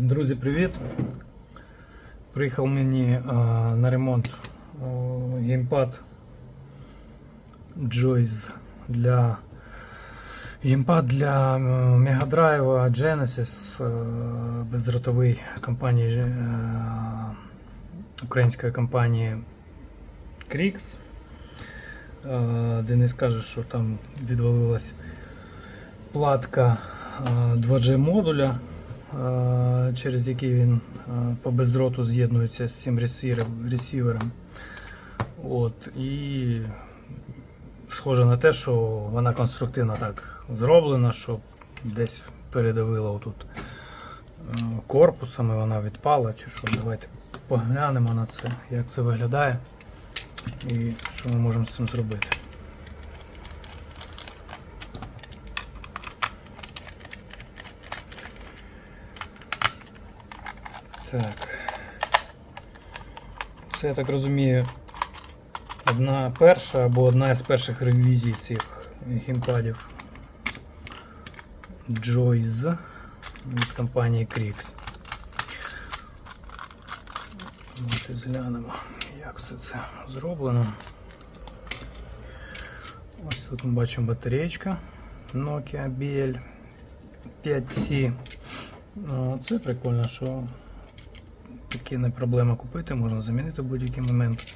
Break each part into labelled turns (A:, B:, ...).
A: Друзі, привіт! Приїхав мені а, на ремонт а, геймпад Joyce для геймпад для е, Мегадрайва Genesis е, бездротовий компанії е, української компанії Krix. Е, Денис каже, що там відвалилась платка е, 2G модуля, е, через який він е, по бездроту з'єднується з цим ресівером. От, і схоже на те, що вона конструктивно так зроблена, що десь передавила отут е, корпусом і вона відпала, чи що. Давайте поглянемо на це, як це виглядає і що ми можемо з цим зробити. Так. Це, я так розумію, одна перша або одна із перших ревізій цих геймпадів Joyce від компанії. Давайте зглянемо, як все це зроблено. Ось тут ми бачимо батареєчка Nokia BL 5C. Ну, Це прикольно, що такі не проблема купити, можна замінити в будь-який момент.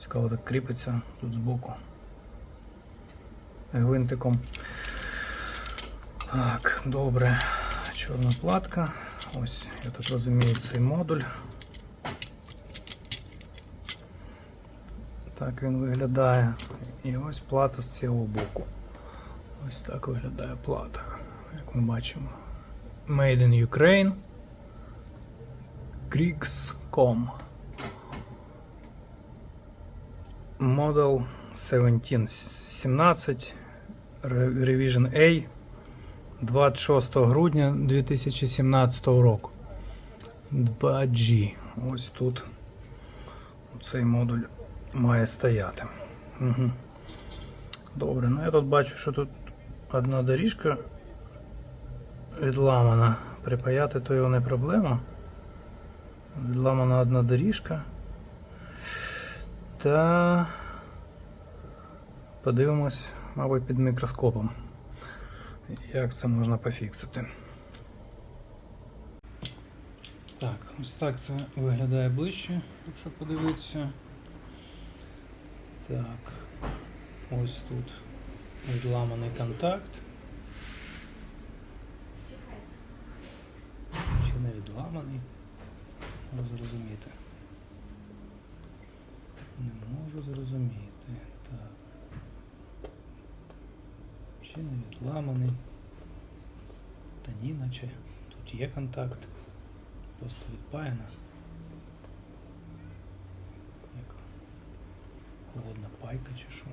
A: Цікаво так кріпиться тут збоку. Гвинтиком. Так, добре. Чорна платка. Ось, я так розумію, цей модуль. Так він виглядає. І ось плата з цього боку. Ось так виглядає плата, як ми бачимо. Made in Ukraine. Kriegscom. Model 17 17 Revision A 26 грудня 2017 року. 2G. Ось тут цей модуль має стояти. Угу. Добре, ну я тут бачу, що тут одна доріжка відламана. Припаяти то його не проблема. Відламана одна доріжка. Та подивимось, мабуть, під мікроскопом, як це можна пофіксити. Так, ось так це виглядає ближче, якщо подивитися. Так, ось тут відламаний контакт. Чи не відламаний? Можу зрозуміти. Не можу зрозуміти. Так. Чи не відламаний? Та ні, наче тут є контакт. Просто відпаяна. Як холодна пайка чи що.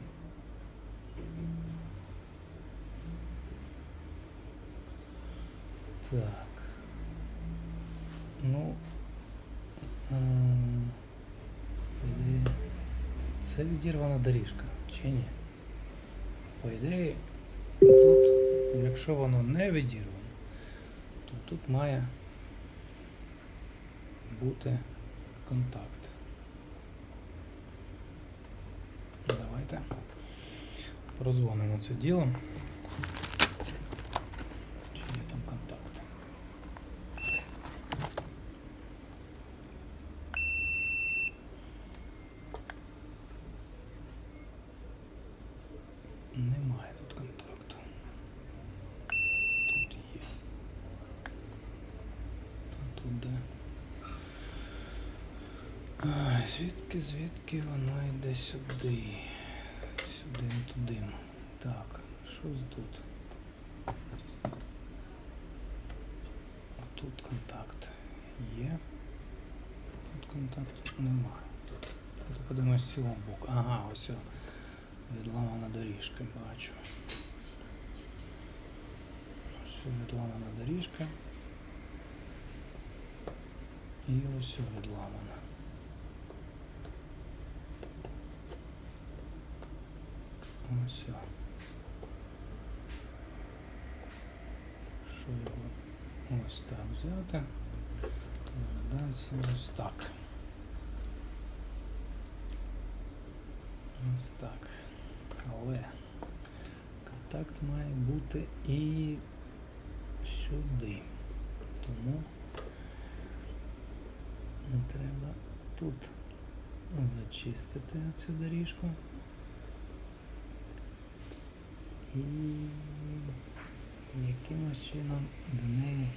A: Так. Ну. м, по ідеї, Це відірвана доріжка, чи ні? По ідеї, тут, якщо воно не відірвано, то тут має бути контакт. Давайте прозвонимо це діло. Чи є там контакт? Немає тут контакту. Тут є. А тут де? Ай, звідки, воно йде сюди? Сюди, туди. Так, що тут? Тут контакт є. Тут контакту немає. Подивимось з цього боку. Ага, ось відламана доріжка, бачу. Ось відламана доріжка. І ось відламана. О. Що його ось так взяти. Виглядається ось так. Ось так. Але контакт має бути і сюди. Тому треба тут зачистити цю доріжку. І якимось чином до неї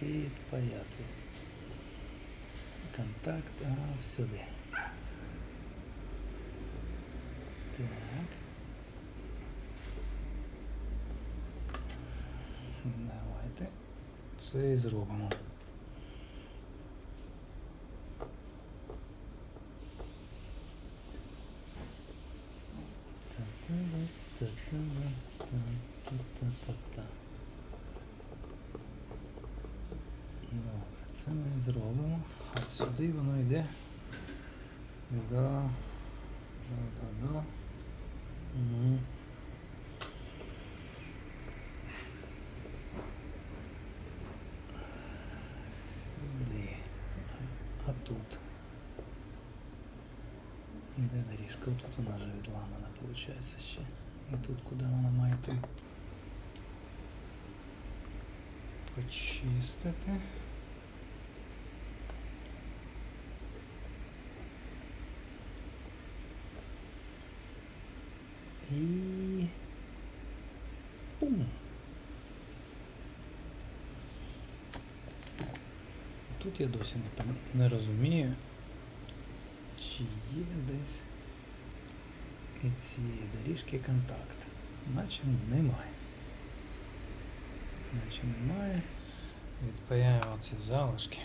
A: підпаяти. Контакт аж сюди. Так. Давайте це і зробимо. Та-та-та-та-та-та-та-та. Добре, це ми і зробимо. А сюди воно йде. Да. Да, да, да. Ну. Сюди. А тут. Іде доріжка. Тут вона вже відламана, виходить ще. І тут куди вона має йти? Почистити. І пум. Я досі не, не розумію, чи є десь ці доріжки контакт. Наче немає. Наче немає. Відпаяємо ці залишки.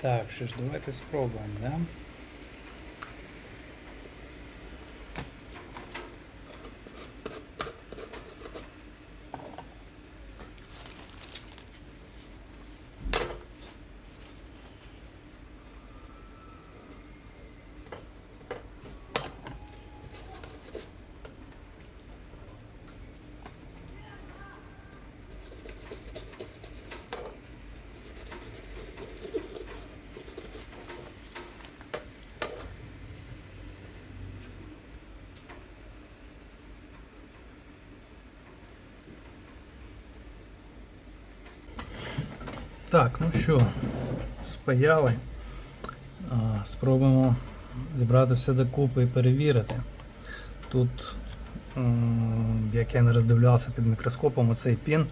A: Так, що ж, давайте спробуємо, да? Так, ну що, спаяли. А, Спробуємо зібрати все докупи і перевірити. Тут, як я не роздивлявся під мікроскопом, оцей пін,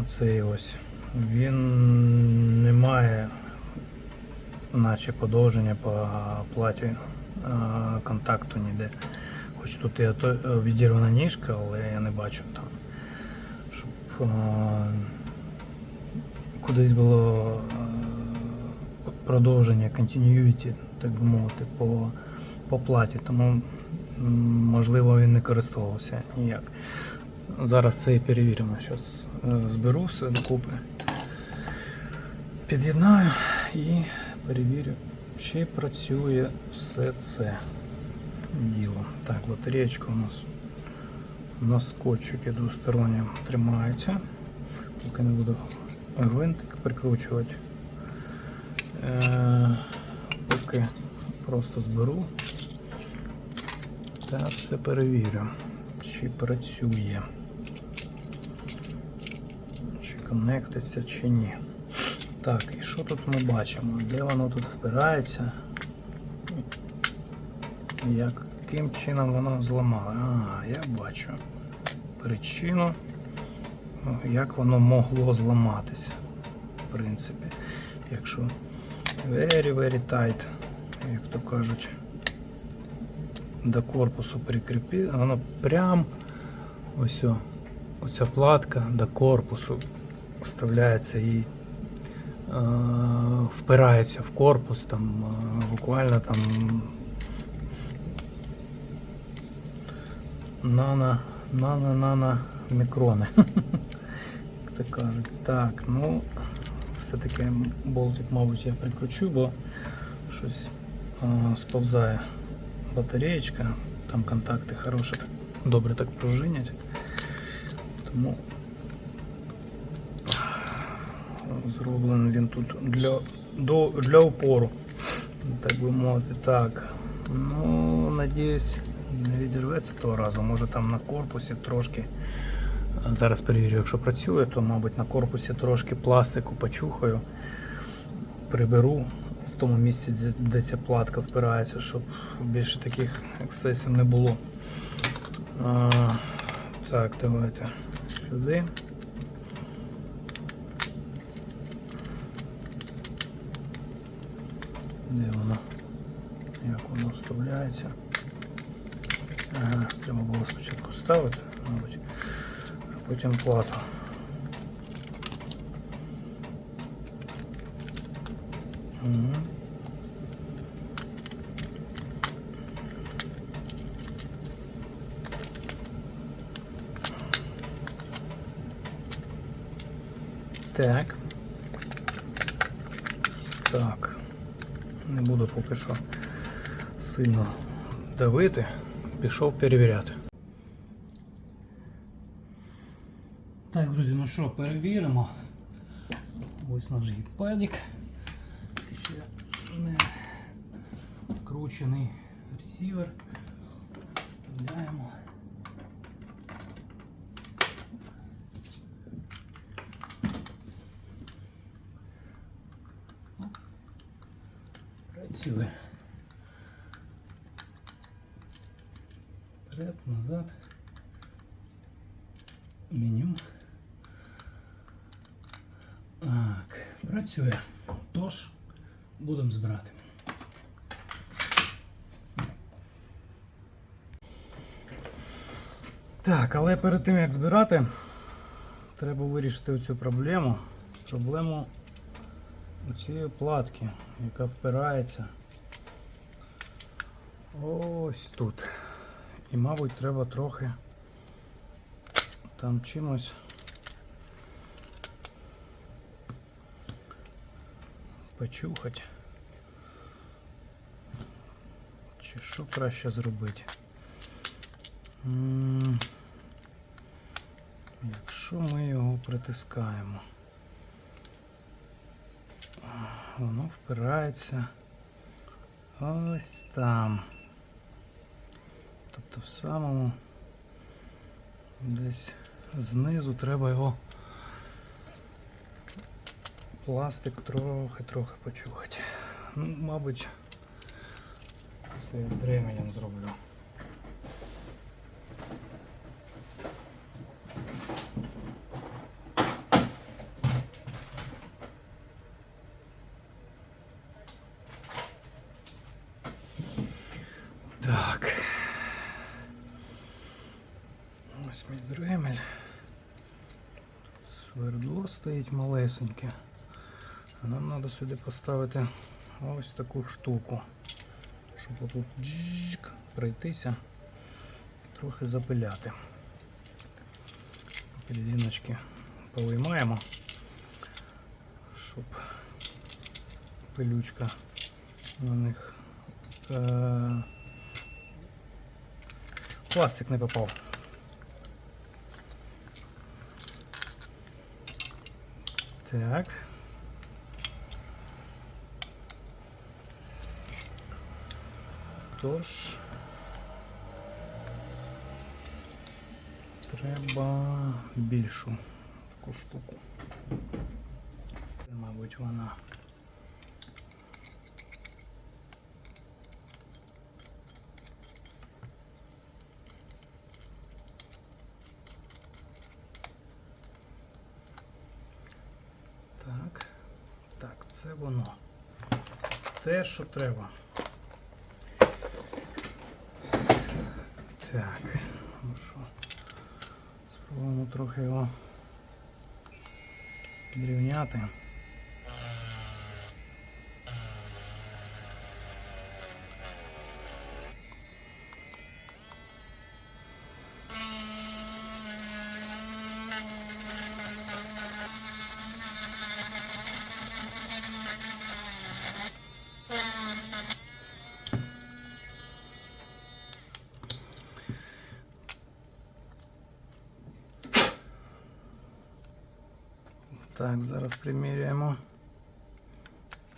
A: оцей ось, він не має наче подовження по платі контакту ніде. Хоч тут і відірвана ніжка, але я не бачу там, щоб а, кудись було е, продовження continuity, так би мовити, по, по платі, тому можливо він не користувався ніяк. Зараз це і перевіримо. Зараз зберу все докупи, під'єднаю і перевірю, чи працює все це діло. Так, батареєчка у нас на скотчики двосторонні тримається. Поки не буду гвинтик прикручувати. Е, поки просто зберу та все перевірю, чи працює, чи коннектиться, чи ні. Так, і що тут ми бачимо? Де воно тут впирається? Яким чином воно зламало? А, я бачу причину як воно могло зламатися. В принципі, якщо very very tight, як то кажуть, до корпусу прикріпі, воно прям ось о, оця платка до корпусу вставляється і е, впирається в корпус, там е, буквально там нано, нано, нано мікрони. Як то кажуть. Так, ну все-таки болтик, мабуть, я прикручу, бо щось а, сповзає батареєчка, там контакти хороші, так, добре так пружинять. Тому зроблений він тут для, до, для опору, так би мовити. Так, ну, надіюсь, не відірветься того разу. Може там на корпусі трошки. Зараз перевірю, якщо працює, то, мабуть, на корпусі трошки пластику почухаю, приберу в тому місці, де- ця платка впирається, щоб більше таких ексцесів не було. А, так, давайте сюди. Де воно? Як воно вставляється? Ага, треба було спочатку ставити, мабуть, потім плату. Так. Так. Не буду поки що сильно давити. Пішов перевіряти. Так, друзі, ну що, перевіримо. Ось наш гіпадік. Ще не скручений ресівер. Вставляємо. Працює. Працює. Тож, будемо збирати. Так, але перед тим як збирати, треба вирішити цю проблему. Проблему цієї платки, яка впирається ось тут. І, мабуть, треба трохи там чимось почухати. Чи що краще зробити? Якщо ми його притискаємо, воно впирається ось там. Тобто в самому десь знизу треба його пластик трохи-трохи почухати. Ну, мабуть, це я зроблю. Так. Ось мій дремель. Свердло стоїть малесеньке. Нам треба сюди поставити ось таку штуку. Щоб отут джик пройтися трохи запиляти. Резиночки повиймаємо, щоб пилючка на них е- пластик не попав. Так. Тож треба більшу таку штуку. Це, мабуть, вона. Так, так, це воно. Те, що треба. Так, ну що, спробуємо трохи його підрівняти. Так, зараз приміряємо.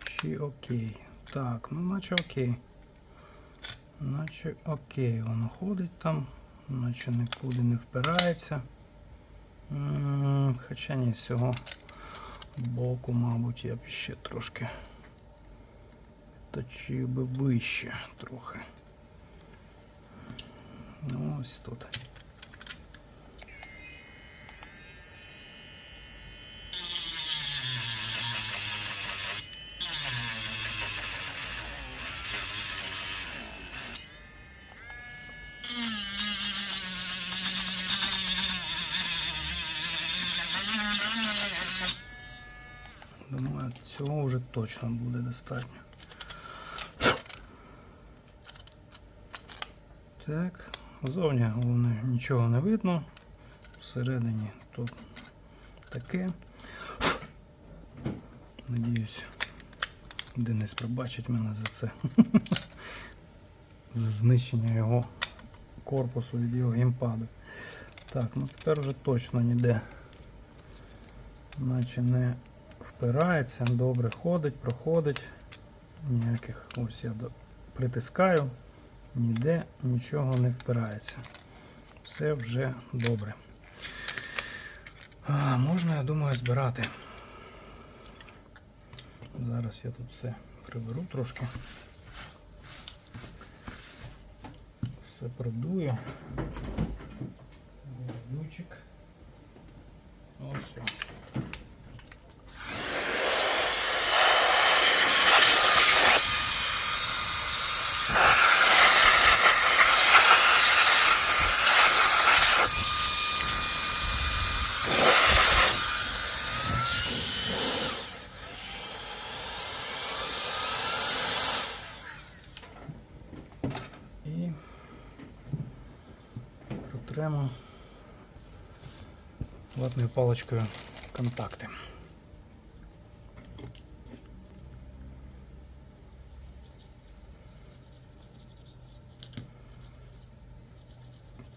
A: Чи окей. Так, ну наче окей. Наче окей, воно ходить там, наче нікуди не впирається. Хоча ні, з цього боку, мабуть, я б ще трошки точив би вище трохи. Ну, ось тут. Думаю, цього вже точно буде достатньо. Так, зовні головне нічого не видно. Всередині тут таке. Надіюсь, Денис пробачить мене за це. за знищення його корпусу від його геймпаду. Так, ну тепер вже точно ніде. Наче не впирається, добре ходить, проходить. Ніяких ось я притискаю, ніде нічого не впирається. Все вже добре. А, можна, я думаю, збирати. Зараз я тут все приберу трошки. Все продую. Ось. все. збираємо ватною паличкою контакти.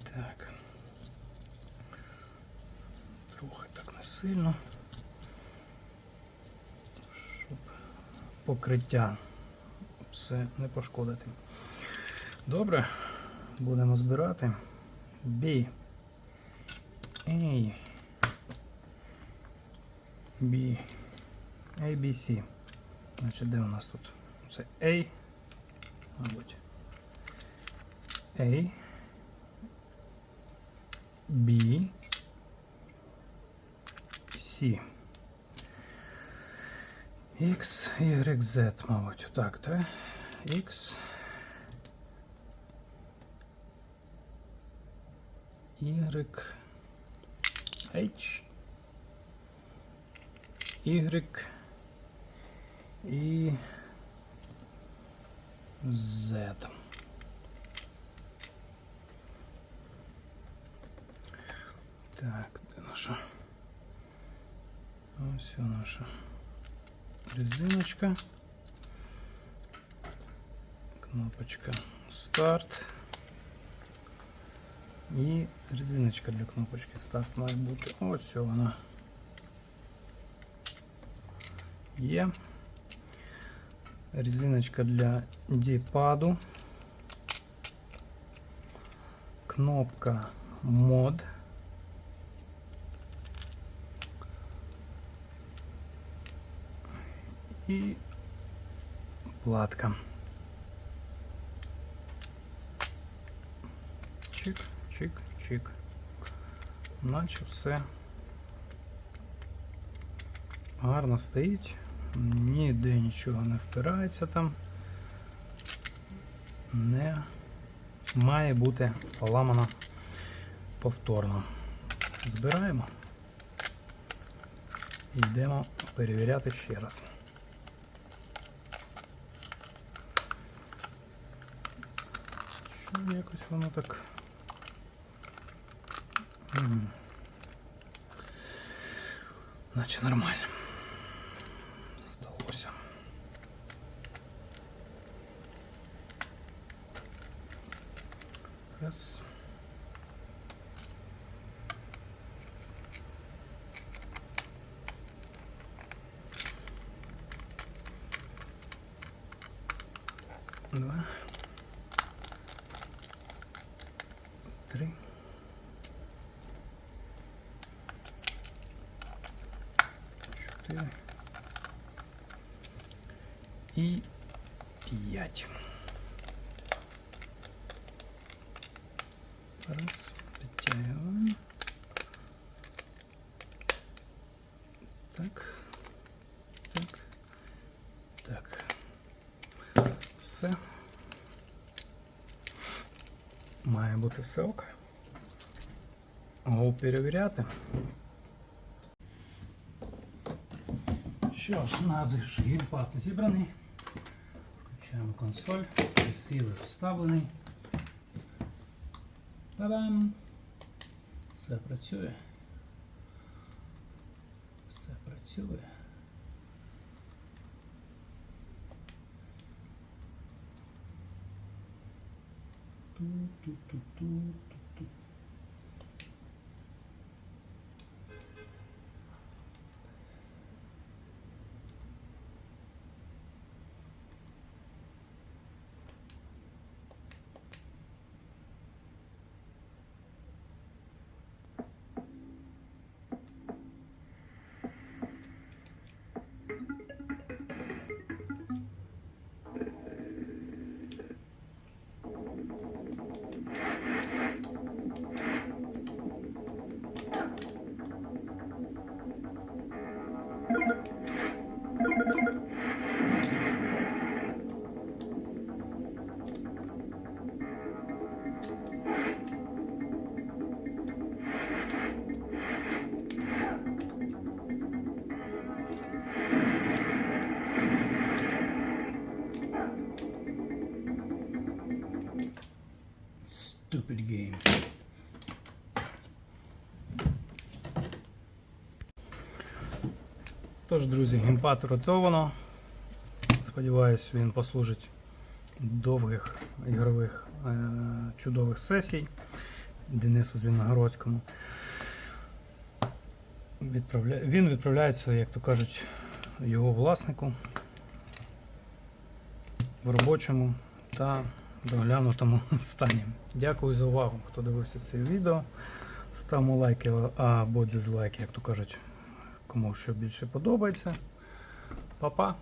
A: Так. Трохи так не сильно. Щоб покриття все не пошкодити. Добре, будемо збирати. B. A. B. A, B, C. Значить, де у нас тут? Це A. Мабуть. A. B. C. X, Y, Z, мабуть. Так, так. X. Y. H. Y. І Z. Так, де наша? Ось наша резиночка. Кнопочка старт. І резиночка для кнопочки старт має бути. Ось вона. Є. Резиночка для діпаду. Кнопка мод. І платка. Чик, чик, чик. Наче все гарно стоїть. Ніде нічого не впирається там. Не має бути поламано повторно. Збираємо і йдемо перевіряти ще раз. Що якось воно так. Наче нормально. І п'ять. Раз, підтягуємо. Так. Так. Так. Все. Має бути ок. Гол перевіряти. Що ж, наш гільпад зібраний. Консоль. Ресивер вставлений. Та-дам! Все працює. Все працює. Ту-ту-ту-ту-ту-ту. stupid game. Тож, друзі, геймпад ротовано. Сподіваюсь, він послужить довгих ігрових е чудових сесій Денису Звіногородському. Відправля... Він відправляється, як то кажуть, його власнику в робочому та доглянутому стані. Дякую за увагу, хто дивився це відео. Ставимо лайки або дизлайки, як то кажуть, кому що більше подобається. Па-па!